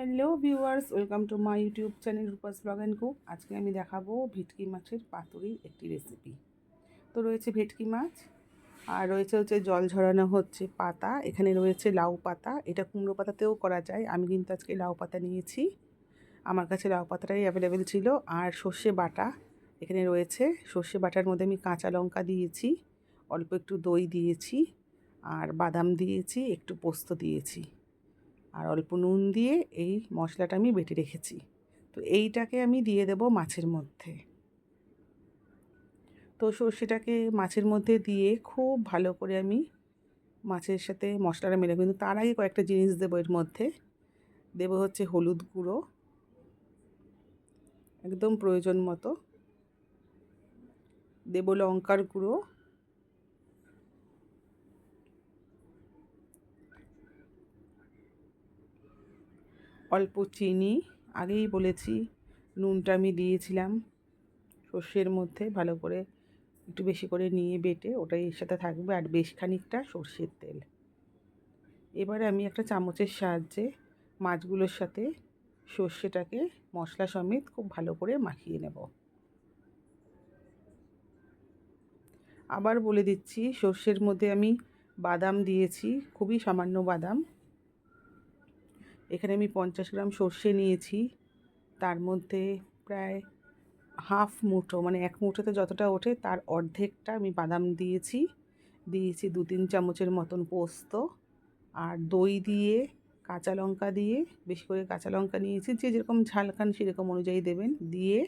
Hello viewers, welcome to my YouTube channel Rupa's blog and cook আজকে আমি দেখাবো ভেটকি মাছের পাতুরির একটি রেসিপি তো রয়েছে ভেটকি মাছ, আর রয়েছে হচ্ছে জল ঝরানো হচ্ছে পাতা, এখানে রয়েছে লাউ পাতা। এটা কুমড়ো পাতাতেও করা যায়, আমি কিন্তু আজকে লাউ পাতা নিয়েছি। আমার কাছে লাউ পাতাটাই অ্যাভেলেবেল ছিল, আর সর্ষে বাটা, এখানে রয়েছে সর্ষে বাটার মধ্যে আমি কাঁচা লঙ্কা দিয়েছি, অল্প একটু দই দিয়েছি, আর বাদাম দিয়েছি, একটু পোস্ত দিয়েছি। আর অল্প নুন দিয়ে এই মশলাটা আমি বেটে রেখেছি। তো এইটাকে আমি দিয়ে দেব মাছের মধ্যে। তো সর্ষেটাকে মাছের মধ্যে দিয়ে খুব ভালো করে আমি মাছের সাথে মশলাটা মেলে কিন্তু তার আগে কয়েকটা জিনিস দেবো এর মধ্যে। দেবো হচ্ছে হলুদ গুঁড়ো। একদম প্রয়োজন মতো। দেবো লঙ্কার গুঁড়ো। অল্প চিনি, আগেই বলেছি নুনটা আমি দিয়েছিলাম সর্ষের মধ্যে, ভালো করে একটু বেশি করে নিয়ে বেটে ওটাই এর সাথে থাকবে আর বেশ খানিকটা সর্ষের তেল। এবারে আমি একটা চামচের সাহায্যে মাছগুলোর সাথে সর্ষেটাকে মশলা সমেত খুব ভালো করে মাখিয়ে নেব। আবার বলে দিচ্ছি সর্ষের মধ্যে আমি বাদাম দিয়েছি, খুবই সামান্য বাদাম। এখানে আমি পঞ্চাশ গ্রাম সর্ষে নিয়েছি। তার মধ্যে প্রায় হাফ মুঠো মানে এক মুঠোতে যতটা ওঠে তার অর্ধেকটা আমি বাদাম দিয়েছি। দিয়েছি দু তিন চামচের মতন পোস্ত আর দই দিয়ে, কাঁচা লঙ্কা দিয়ে, বেশি করে কাঁচা লঙ্কা নিয়েছি। যে যেরকম ঝাল খান সেরকম অনুযায়ী দেবেন। দিয়ে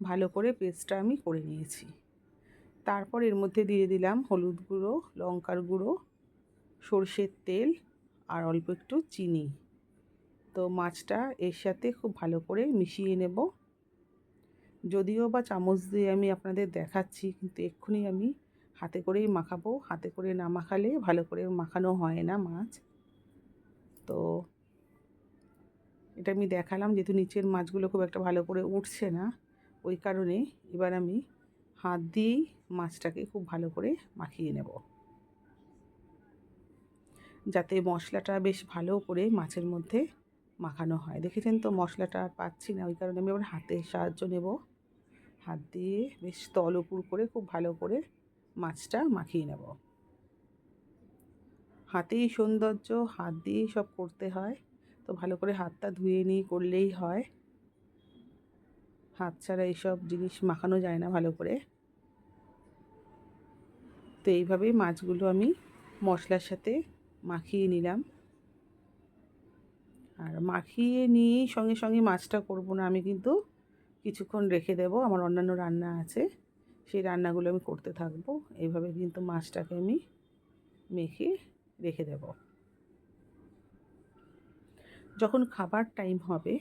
ভালো করে পেস্টটা আমি করে নিয়েছি। তারপর এর মধ্যে দিয়ে দিলাম হলুদ গুঁড়ো, লঙ্কার গুঁড়ো, সর্ষের তেল আর অল্প একটু চিনি। তো মাছটা এর সাথে খুব ভালো করে মিশিয়ে নেব। যদিও বা চামচ দিয়ে আমি আপনাদের দেখাচ্ছি, কিন্তু এক্ষুনি আমি হাতে করেই মাখাবো। হাতে করে না মাখালে ভালো করে মাখানো হয় না মাছ। তো এটা আমি দেখালাম যেহেতু নিচের মাছগুলো খুব একটা ভালো করে উঠছে না, ওই কারণে এবার আমি হাত দিয়েই মাছটাকে খুব ভালো করে মাখিয়ে নেব। যাতে মশলাটা বেশ ভালো করে মাছের মধ্যে মাখানো হয়। দেখেছেন তো মশলাটা আর পাচ্ছি না, ওই কারণে আমি আমার হাতের সাহায্য নেব। হাত দিয়ে বেশ তল উপর করে খুব ভালো করে মাছটা মাখিয়ে নেব। হাতেই সৌন্দর্য, হাত দিয়েই সব করতে হয়। তো ভালো করে হাতটা ধুয়ে নিয়ে করলেই হয়। হাত ছাড়া এইসব জিনিস মাখানো যায় না ভালো করে। তো এইভাবেই মাছগুলো আমি মশলার সাথে মাখিয়ে নিলাম। আর মাখিয়ে নিয়েই সঙ্গে সঙ্গে মাছটা করব না, আমি কিন্তু কিছুক্ষণ রেখে দেব, আমার অন্যান্য রান্না আছে, সেই রান্নাগুলো আমি করতে থাকব, এইভাবে কিন্তু মাছটাকে আমি মেখে রেখে দেব। যখন খাবার টাইম হবে,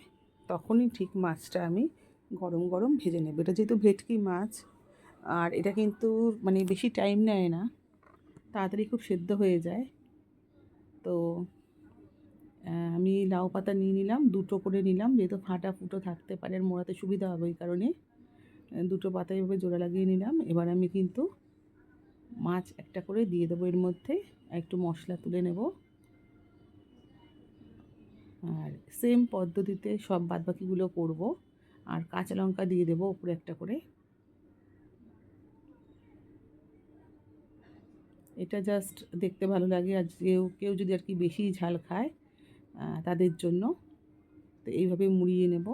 তখনই ঠিক মাছটা আমি গরম গরম ভেজে নেব। এটা যেহেতু ভেটকি মাছ, আর এটা কিন্তু মানে বেশি টাইম নেয় না, তাড়াতাড়ি খুব সেদ্ধ হয়ে যায়, তো আমি লাউ পাতা নিয়ে নিলাম, দুটো করে নিলাম, যেহেতু ফাটা ফুটো থাকতে পারে আর মোড়াতে সুবিধা হবে ওই কারণে দুটো পাতা এভাবে জোড়া লাগিয়ে নিলাম। এবার আমি কিন্তু মাছ একটা করে দিয়ে দেবো এর মধ্যে একটু মশলা তুলে নেব। আর সেম পদ্ধতিতে সব বাদবাকিগুলো করব, আর কাঁচা লঙ্কা দিয়ে দেবো ওপরে একটা করে। এটা জাস্ট দেখতে ভালো লাগে, আর কেউ কেউ যদি আর কি বেশি ঝাল খায় তাদের জন্য। তো এইভাবে মুড়িয়ে নেব।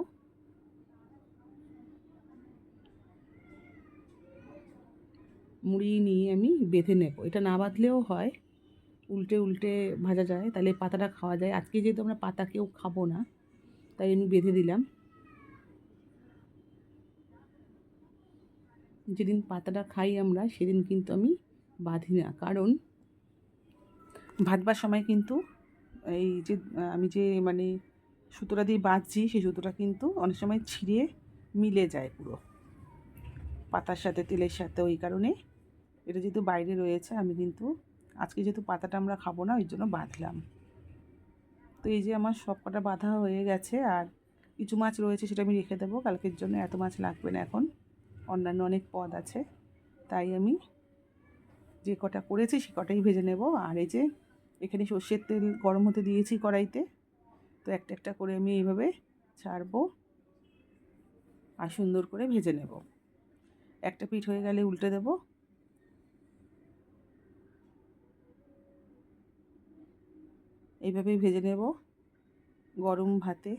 মুড়িয়ে নিয়ে আমি বেঁধে নেব। এটা না বাঁধলেও হয়। উল্টে উল্টে ভাজা যায়। তাহলে পাতাটা খাওয়া যায়। আজকে যেহেতু আমরা পাতা কেউ খাব না, তাই আমি বেঁধে দিলাম। যেদিন পাতাটা খাই আমরা, সেদিন কিন্তু আমি বাঁধি না। কারণ ভাজবার সময় কিন্তু এই যে, আমি যে মানে সুতোটা দিয়ে বাঁধছি, সেই সুতোটা কিন্তু অনেক সময় ছিঁড়ে মিলে যায় পুরো। পাতার সাথে, তেলের সাথে, ওই কারণে। এটা যেহেতু বাইরে রয়েছে, আমি কিন্তু আজকে যেহেতু পাতাটা আমরা খাব না, ওই জন্য বাঁধলাম। তো এই যে আমার সব কটা বাঁধা হয়ে গেছে, আর কিছু মাছ রয়েছে সেটা আমি রেখে দেবো। কালকের জন্য এত মাছ লাগবে না এখন। অন্যান্য অনেক পদ আছে। তাই আমি যে কটা করেছি, সে কটাই ভেজে নেব। আর এই যে এখানে সর্ষের তেল গরম হতে দিয়েছি কড়াইতে। তো একটা একটা করে আমি এইভাবে ছাড়বো আর সুন্দর করে ভেজে নেব। একটা পিঠ হয়ে গেলে উল্টে দেব। এইভাবেই ভেজে নেব গরম ভাতে।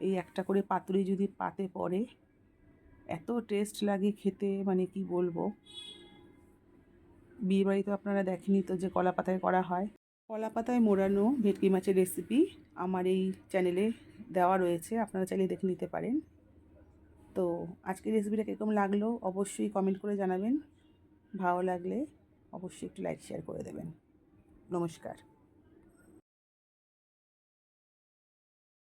এই একটা করে পাতুরি যদি পাতে পড়ে, এত টেস্ট লাগে খেতে মানে কি বলব? বিয়ে বাড়িতে আপনারা দেখেনি তো যে কলা পাতায় করা হয়। কলা পাতায় মোড়ানো ভেটকি মাছের রেসিপি আমার এই চ্যানেলে দেওয়া রয়েছে, আপনারা চাইলে দেখে নিতে পারেন। তো আজকের রেসিপিটা কীরকম লাগল অবশ্যই কমেন্ট করে জানাবেন। ভালো লাগলে অবশ্যই একটু লাইক শেয়ার করে দেবেন। নমস্কার।